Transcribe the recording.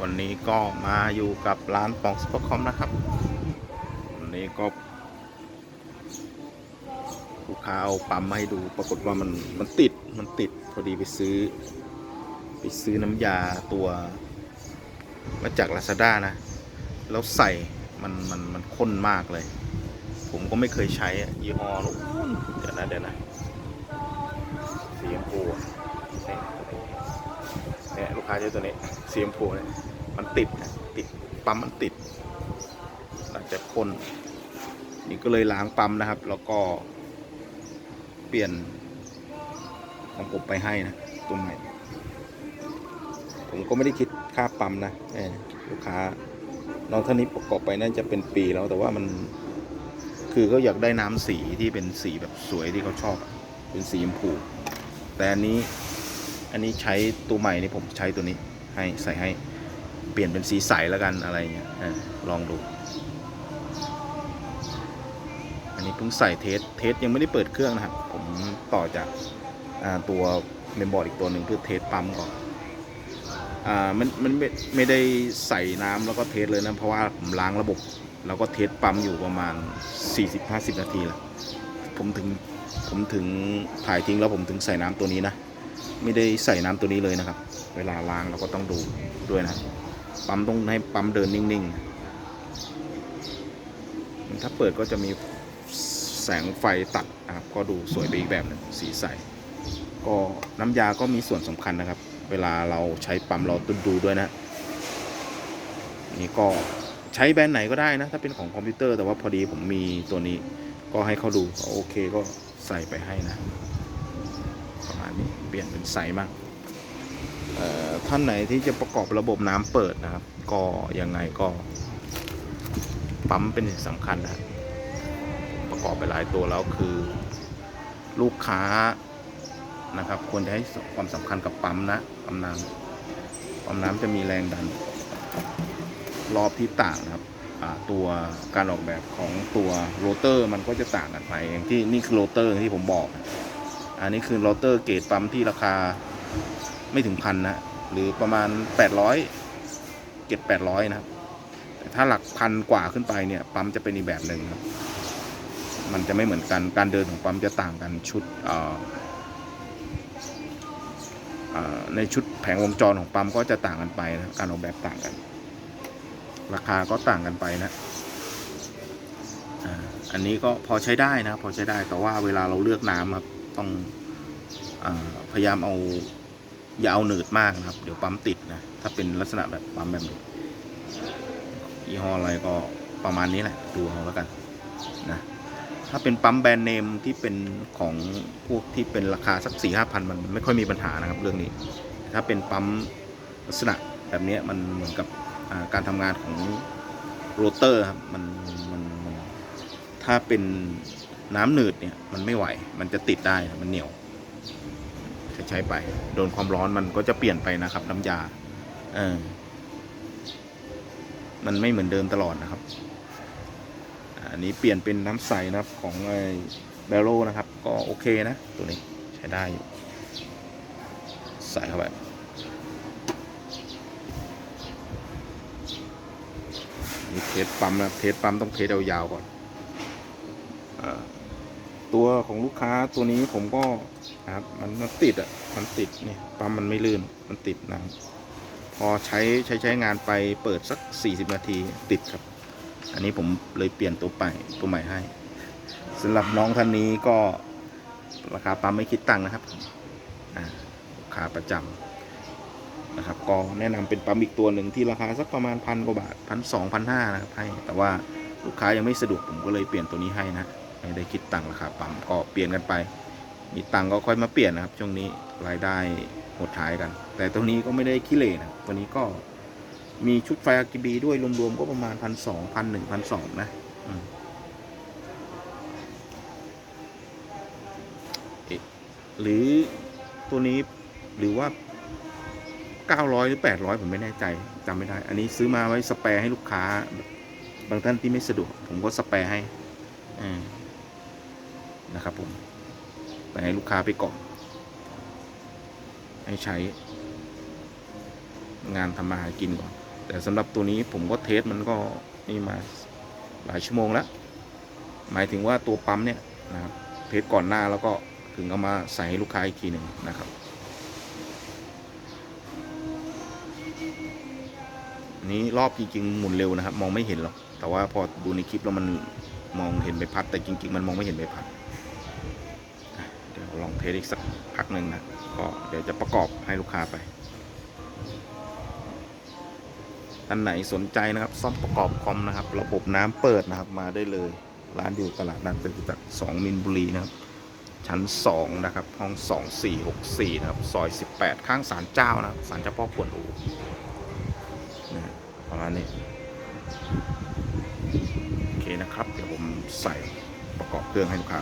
วันนี้ก็มาอยู่กับร้านปองสปอร์คอมนะครับ วันนี้ก็ลูกค้าเอาปั๊มมาให้ดูปรากฏว่ามันมันติดมันติดพอดีไปซื้อ ไปซื้อน้ำยาตัวมาจาก Lazada นะ แล้วใส่มันมันมันข้นมากเลย ผมก็ไม่เคยใช้อะยี่ห้อนู้นเดี๋ยวนะเดี๋ยวนะสีชมพูเนี่ยลูกค้าใช้ตัวนี้สีชมพูเนี่ย มันติดนะติดปั๊มมันติดอาจจะข้นนี่ก็เลยล้างปั๊มนะครับ แล้วก็เปลี่ยนของผมไปให้นะตัวใหม่ ผมก็ไม่ได้คิดค่าปั๊มนะลูกค้าน้องท่านนี้ประกอบไปน่าจะเป็นปีแล้วแต่ว่ามันคือเขาอยากได้น้ำสีที่เป็นสีแบบสวยที่เขาชอบ เป็นสีชมพู แต่อันนี้อันนี้ใช้ตัวใหม่นี่ผมใช้ตัวนี้ให้ใส่ให้ เปลี่ยนเป็นสีใสแล้วกันอะไรเงี้ยอลองดู อันนี้เพิ่งใส่เทส เทสยังไม่ได้เปิดเครื่องนะครับ ผมต่อจากตัวเมมบอร์ดอีกตัวหนึ่งเพื่อเทสปั๊มก่อนอ่ามันมันไม่ไม่ได้ใส่น้ำแล้วก็เทสเลยนะ เพราะว่าผมล้างระบบ แล้วก็เทสปั๊มอยู่ประมาณ 40-50 นาทีแหล้วผมถึงผมถึงถ่ายทิ้งแล้วผมถึงใส่น้ำตัวนี้นะ ไม่ได้ใส่น้ำตัวนี้เลยนะครับ เวลาล้างเราก็ต้องดูด้วยนะ ปั๊มต้องให้ปั๊มเดินนิ่งๆ ถ้าเปิดก็จะมีแสงไฟตัดนะครับ ก็ดูสวยไปอีกแบบหนึ่งสีใส ก็น้ำยาก็มีส่วนสำคัญนะครับ เวลาเราใช้ปั๊มเราต้องดูด้วยนะ นี่ก็ใช้แบรนด์ไหนก็ได้นะ ถ้าเป็นของคอมพิวเตอร์แต่ว่าพอดีผมมีตัวนี้ ก็ให้เขาดูโอเคก็ใส่ไปให้นะ ประมาณนี้เปลี่ยนเป็นใสมาก ท่านไหนที่จะประกอบระบบน้ำเปิดนะครับ ก็ยังไงก็ ปั๊มเป็นสิ่งสำคัญนะประกอบไปหลายตัวแล้วคือ ลูกค้านะครับ ควรจะให้ความสำคัญกับปั๊มนะปั๊มน้ำปั๊มน้ำจะมีแรงดัน รอบที่ต่างนะครับตัวการออกแบบของตัวโรเตอร์มันก็จะต่างกันไปอย่างที่นี่คือโรเตอร์ที่ผมบอก อันนี้คือโรเตอร์เกรดปั๊มที่ราคา ไม่ถึงพันนะหรือประมาณ 800เจ็ดแปดร้อยนะครับ แต่ถ้าหลักพันกว่าขึ้นไปเนี่ย ปั๊มจะเป็นอีกแบบหนึ่งครับ มันจะไม่เหมือนกันการเดินของปั๊มจะต่างกันชุดในชุดแผงวงจรของปั๊มก็จะต่างกันไปนะการออกแบบต่างกัน ราคาก็ต่างกันไปนะอันนี้ก็พอใช้ได้นะพอใช้ได้แต่ว่าเวลาเราเลือกน้ำครับต้องอพยายามเอา อย่าเอาหนืดมากนะครับ เดี๋ยวปั๊มติดนะ ถ้าเป็นลักษณะแบบปั๊มแบบนี้ยี่ห้ออะไรก็ประมาณนี้แหละ ดูเอาแล้วกันนะถ้าเป็นปั๊มแบรนด์เนมที่เป็นของพวกที่เป็นราคาสักสี่ห้าพันมันไม่ค่อยมีปัญหานะครับเรื่องนี้ ถ้าเป็นปั๊มลักษณะแบบนี้มันเหมือนกับการทำงานของโรเตอร์ครับมันมันมันถ้าเป็นน้ำหนืดเนี่ยมันไม่ไหว มันจะติดได้มันเหนียว ใช้ไป โดนความร้อนมันก็จะเปลี่ยนไปนะครับ น้ำยา เออ มันไม่เหมือนเดิมตลอดนะครับ อันนี้เปลี่ยนเป็นน้ำใสนะครับ ของไอ้เบลโลนะครับ ก็โอเคนะ ตัวนี้ใช้ได้อยู่ ใส่เข้าไปนี่เทสปั๊มนะเทสปั๊มต้องเทสยาวๆก่อนอา ตัวของลูกค้าตัวนี้ผมก็นะครับมันมันติดอะมันติดเนี่ยปั๊มมันไม่ลื่นมันติดนะพอใช้ใช้ใช้งานไปเปิดสัก 40 นาทีติดครับ อันนี้ผมเลยเปลี่ยนตัวใหม่ตัวใหม่ให้สำหรับน้องท่านนี้ก็ราคาปั๊มไม่คิดตังค์นะครับอ่าลูกค้าประจำนะครับ ก็แนะนำเป็นปั๊มอีกตัวหนึ่งที่ราคาสักประมาณพันกว่าบาทพันสองพันห้านะครับให้แต่ว่าลูกค้ายังไม่สะดวกผมก็เลยเปลี่ยนตัวนี้ให้นะ ไม่ได้คิดตังค์ราคาปั๊มก็เปลี่ยนกันไป มีตังค์ก็ค่อยมาเปลี่ยนนะครับ ช่วงนี้รายได้หดหายกัน แต่ตัวนี้ก็ไม่ได้ขี้เหร่นะตัวนี้ก็มีชุดไฟ RGB ด้วยรวมๆก็ประมาณพันสองพันหนึ่งพันสองนะหรือตัวนี้หรือว่า900หรือ800ผมไม่แน่ใจจำไม่ได้ อันนี้ซื้อมาไว้สแปรให้ลูกค้า บางท่านที่ไม่สะดวก ผมก็สแปรให้ อืม นะครับผมไปให้ลูกค้าไปก่อนให้ใช้ งานทำมาหากินก่อน แต่สำหรับตัวนี้ผมก็เทสมันก็นี่มาหลายชั่วโมงแล้ว หมายถึงว่าตัวปั๊มเนี่ยนะครับเทสก่อนหน้าแล้วก็ถึงเอามาใส่ให้ลูกค้าอีกทีหนึ่งนะครับ นี้รอบจริงๆหมุนเร็วนะครับ มองไม่เห็นหรอก แต่ว่าพอดูในคลิปแล้วมันมองเห็นใบพัด แต่จริง ๆ มันมองไม่เห็นใบพัด ลองเทสอีกสักพักหนึ่งนะก็เดี๋ยวจะประกอบให้ลูกค้าไปท่านไหนสนใจนะครับ ซ่อมประกอบคอมนะครับ ระบบน้ำเปิดนะครับ มาได้เลย ร้านอยู่ตลาดนัดจตุจักร2มินบุรีนะครับ ชั้น 2 นะครับ ห้อง 2464 นะครับ ซอย 18 ข้างศาลเจ้านะครับศาลเจ้าพ่อกวนอูนะประมาณนี้ โอเคนะครับ เดี๋ยวผมใส่ประกอบเครื่องให้ลูกค้า